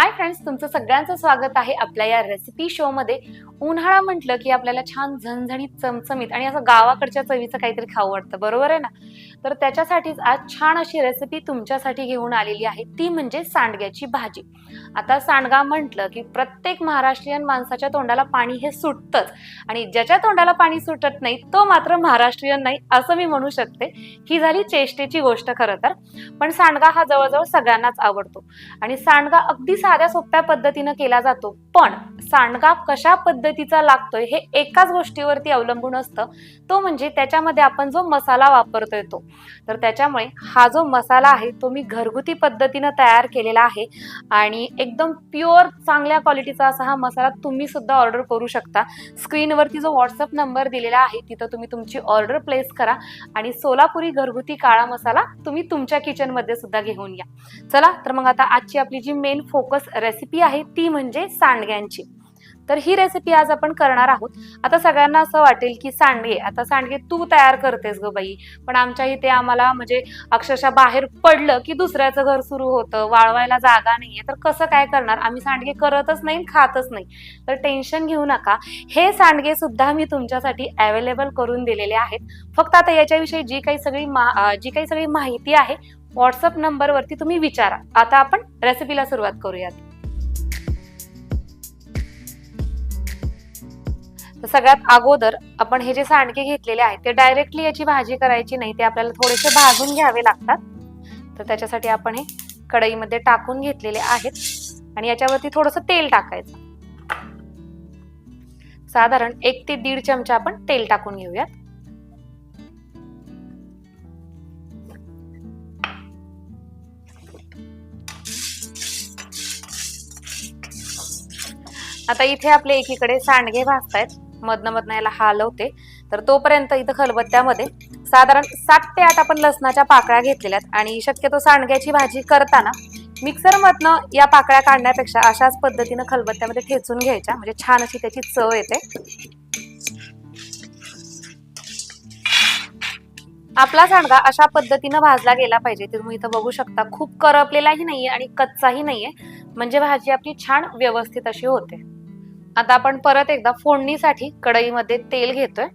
Hi friends तुमचं सगळ्यांचं स्वागत आहे आपल्या या रेसिपी शो मध्ये. उन्हाळा म्हटलं की आपल्याला छान झणझणीत चमचमीत आणि असं गावाकडच्या चवीचं काहीतरी खाऊ वाटतं. बरोबर आहे ना? तर त्याच्यासाठीच आज छान अशी रेसिपी तुमच्यासाठी घेऊन आलेली आहे. ती म्हणजे सांडग्याची भाजी. आता सांडगा म्हटलं की प्रत्येक महाराष्ट्रीयन माणसाच्या तोंडाला पाणी हे सुटतंच. आणि ज्याच्या तोंडाला पाणी सुटत नाही तो मात्र महाराष्ट्रीयन नाही असं मी म्हणू शकते. ही झाली चेष्टेची गोष्ट खरं तर. पण सांडगा हा जवळजवळ सगळ्यांनाच आवडतो. आणि सांडगा अगदी साध्या सोप्या पद्धतीनं केला जातो. पण सांडगा कशा पद्धतीचा लागतोय हे एकाच गोष्टीवरती अवलंबून असतं. तो म्हणजे त्याच्यामध्ये आपण जो मसाला वापरतोय तो. तर त्याच्यामुळे हा जो मसाला आहे तो मी घरगुती पद्धतीनं तयार केलेला आहे. आणि एकदम प्युअर चांगल्या क्वालिटीचा असा हा मसाला तुम्ही सुद्धा ऑर्डर करू शकता. स्क्रीनवरती जो व्हॉट्सअप नंबर दिलेला आहे तिथं तुम्ही तुमची ऑर्डर प्लेस करा. आणि सोलापुरी घरगुती काळा मसाला तुम्ही तुमच्या किचनमध्ये सुद्धा घेऊन या. चला तर मग आता आजची आपली जी मेन फोकस रेसिपी आहे ती म्हणजे सांडग्यांची. तर ही रेसिपी आज आपण करणार आहोत. आता सगळ्यांना असं वाटेल की सांडगे आता सांडगे तू तयार करतेस ग बाई. पण आमच्या इथे आम्हाला म्हणजे अक्षरशः बाहेर पडलं की दुसऱ्याचं घर सुरू होतं वाळवायला जागा नाहीये. तर कसं काय करणार? आम्ही सांडगे करतच नाही खातच नाही. तर टेन्शन घेऊ नका. हे सांडगे सुद्धा मी तुमच्यासाठी अवेलेबल करून दिलेले आहेत. फक्त आता याच्याविषयी जी काही सगळी मा- जी काही सगळी माहिती आहे व्हॉट्सअप नंबरवरती तुम्ही विचारा. आता आपण रेसिपीला सुरुवात करूयात. तर सगळ्यात अगोदर आपण हे जे सांडके घेतलेले आहेत ते डायरेक्टली याची भाजी करायची नाही ते आपल्याला थोडेसे भाजून घ्यावे लागतात. तर त्याच्यासाठी आपण हे कढईमध्ये टाकून घेतलेले आहेत आणि याच्यावरती थोडस तेल टाकायचं. साधारण एक ते दीड चमचा आपण तेल टाकून घेऊयात. आता इथे आपले एकीकडे सांडगे भाजतायत. मधनं मधनं याला हालवते तर तोपर्यंत इथं खलबत्त्यामध्ये साधारण सात ते आठ आपण लसणाच्या पाकळ्या घेतलेल्या आहेत आणि शक्यतो सांडग्याची भाजी करताना मिक्सर मधनं या पाकळ्या काढण्यापेक्षा अशाच पद्धतीनं खलबत्त्यामध्ये ठेचून घ्यायच्या. म्हणजे छान अशी त्याची चव येते. आपला सांडगा अशा पद्धतीनं भाजला गेला पाहिजे. ते तुम्ही इथं बघू शकता. खूप करपलेलाही नाहीये आणि कच्चाही नाहीये. म्हणजे भाजी आपली छान व्यवस्थित अशी होते. आता आपण परत एकदा फोडणीसाठी कढईमध्ये तेल घेतोय.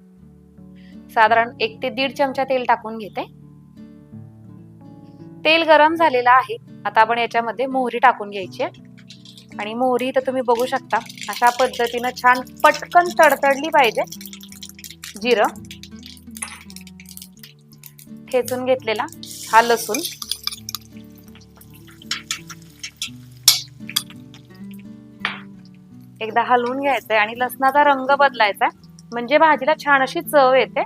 साधारण एक ते दीड चमचा तेल टाकून घेते. तेल गरम झालेलं आहे. आता आपण याच्यामध्ये मोहरी टाकून घ्यायची आहे. आणि मोहरी तर तुम्ही बघू शकता अशा पद्धतीनं छान पटकन तडतडली पाहिजे. जिरं. ठेचून घेतलेला हा लसूण. एकदा हलवून घ्यायचंय आणि लसणाचा रंग बदलायचा म्हणजे भाजीला छान अशी चव येते.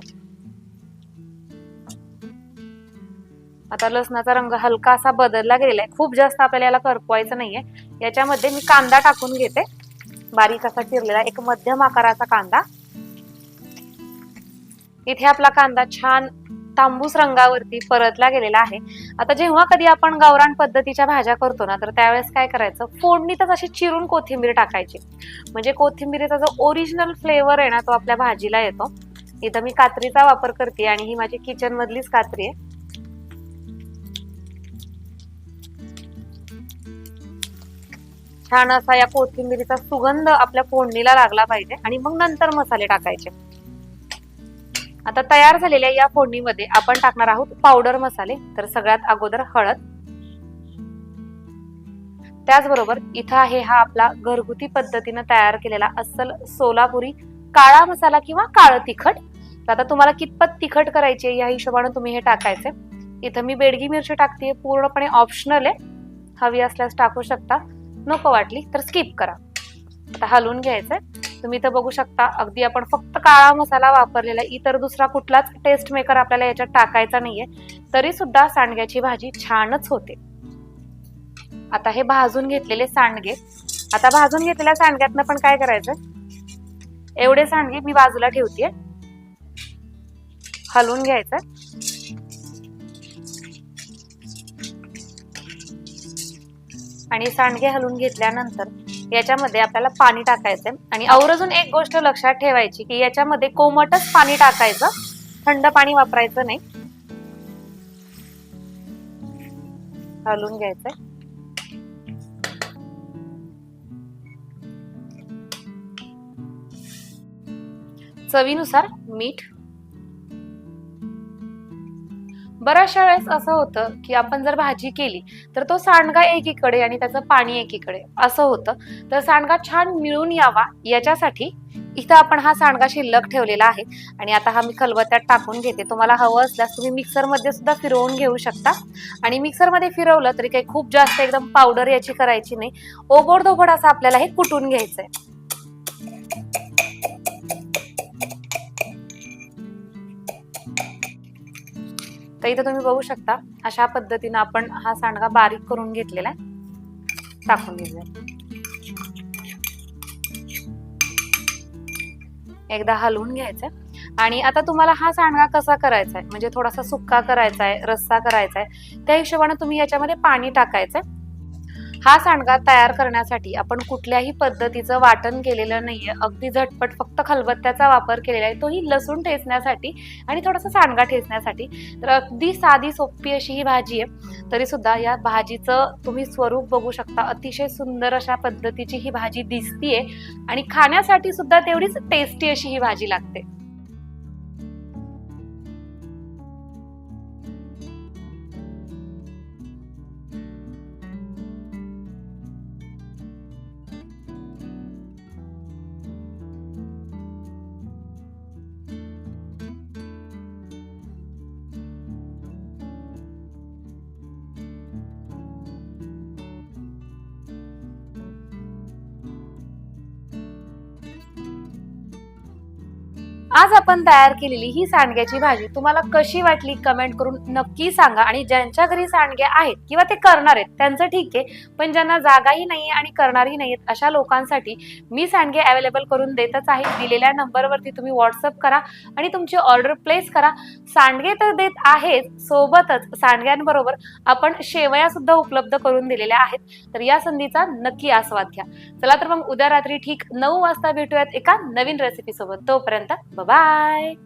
आता लसणाचा रंग हलका असा बदलला गेलाय. खूप जास्त आपल्याला याला करपवायचं नाहीये. याच्यामध्ये मी कांदा टाकून घेते. बारीक असा चिरलेला एक मध्यम आकाराचा कांदा. इथे आपला कांदा छान तांबूस रंगावरती परतला गेलेला आहे. आता जेव्हा कधी आपण गावरान पद्धतीच्या भाज्या करतो ना तर त्यावेळेस काय करायचं? फोडणीतच अशी चिरून कोथिंबीर टाकायची. म्हणजे कोथिंबीरीचा जो ओरिजिनल फ्लेवर आहे ना तो आपल्या भाजीला येतो. इथं मी कात्रीचा वापर करते आणि ही माझी किचन मधलीच कात्री आहे. छान असा या कोथिंबीरीचा सुगंध आपल्या फोडणीला लागला पाहिजे आणि मग नंतर मसाले टाकायचे. आता तयार झालेल्या या फोडणीमध्ये आपण टाकणार आहोत पावडर मसाले तर सगळ्यात अगोदर हळद. त्याचबरोबर इथं आहे हा आपला घरगुती पद्धतीनं तयार केलेला अस्सल सोलापुरी काळा मसाला किंवा काळं तिखट. तर आता तुम्हाला कितपत तिखट करायची या हिशोबाने तुम्ही हे टाकायचे इथं मी बेडगी मिरची टाकते पूर्णपणे ऑप्शनल आहे. हवी असल्यास टाकू शकता. नको वाटली तर स्किप करा. आता हलवून घ्यायचंय. तुम्ही इथं बघू शकता अगदी आपण फक्त काळा मसाला वापरलेला आहे. इतर दुसरा कुठलाच टेस्ट मेकर आपल्याला याच्यात टाकायचा नाहीये. तरी सुद्धा सांडग्याची भाजी छानच होते. आता हे भाजून घेतलेले सांडगे. आता भाजून घेतलेल्या सांडग्यातनं पण काय करायचं? एवढे सांडगे मी बाजूला ठेवतेय. हलवून घ्यायचं. आणि सांडगे हलवून घेतल्यानंतर याच्यामध्ये आपल्याला पाणी टाकायचंय. आणि अवरजून एक गोष्ट लक्षात ठेवायची की याच्यामध्ये कोमटच पाणी टाकायचं. थंड पाणी वापरायचं नाही. घालून घ्यायचंय. चवीनुसार मीठ बऱ्याचशा वेळेस असं होतं की आपण जर भाजी केली तर तो सांडगा एकीकडे आणि त्याचं पाणी एकीकडे. असं होतं. तर सांडगा छान मिळून यावा. याच्यासाठी इथं आपण हा सांडगा शिल्लक ठेवलेला आहे. आणि आता हा मी खलबत्त्यात टाकून घेते. तुम्हाला हवं असल्यास तुम्ही मिक्सरमध्ये सुद्धा फिरवून घेऊ शकता. आणि मिक्सरमध्ये फिरवलं तरी काही खूप जास्त एकदम पावडर याची करायची नाही. ओबड धोबड असं आपल्याला हे कुटून घ्यायचं आहे आता इथं तुम्ही बघू शकता अशा पद्धतीनं आपण हा सांडगा बारीक करून घेतलेला आहे. टाकून घेतलाय एकदा हलवून घ्यायचं आणि आता तुम्हाला हा सांडगा कसा करायचा आहे? म्हणजे थोडासा सुक्का करायचा आहे रस्सा करायचा आहे. त्या हिशोबाने तुम्ही याच्यामध्ये पाणी टाकायचंय हा सांडगा तयार करण्यासाठी आपण कुठल्याही पद्धतीचं वाटण केलेलं नाहीये. अगदी झटपट फक्त खलबत्त्याचा वापर केलेला आहे. तोही लसूण ठेचण्यासाठी आणि थोडासा सांडगा ठेचण्यासाठी. तर अगदी साधी सोपी अशी ही भाजी आहे. तरी सुद्धा या भाजीचं तुम्ही स्वरूप बघू शकता. अतिशय सुंदर अशा पद्धतीची ही भाजी दिसतीये. आणि खाण्यासाठी सुद्धा तेवढीच टेस्टी अशी ही भाजी लागते. आज आपण तयार केलेली ही सांडग्याची भाजी तुम्हाला कशी वाटली कमेंट करून नक्की सांगा आणि ज्यांच्या घरी सांडगे आहेत किंवा ते करणार आहेत त्यांचं ठीक आहे. पण ज्यांना जागाही नाही आणि करणारही नाहीत अशा लोकांसाठी मी सांडगे अवेलेबल करून देतच आहे. दिलेल्या नंबरवरती तुम्ही व्हॉट्सअप करा आणि तुमची ऑर्डर प्लेस करा. सांडगे तर देत आहेत सोबतच सांडग्यांबरोबर आपण शेवया सुद्धा उपलब्ध करून दिलेल्या आहेत. तर या संधीचा नक्की आस्वाद घ्या. चला तर मग उद्या रात्री ठीक नऊ वाजता भेटूयात एका नवीन रेसिपी सोबत. तोपर्यंत Bye.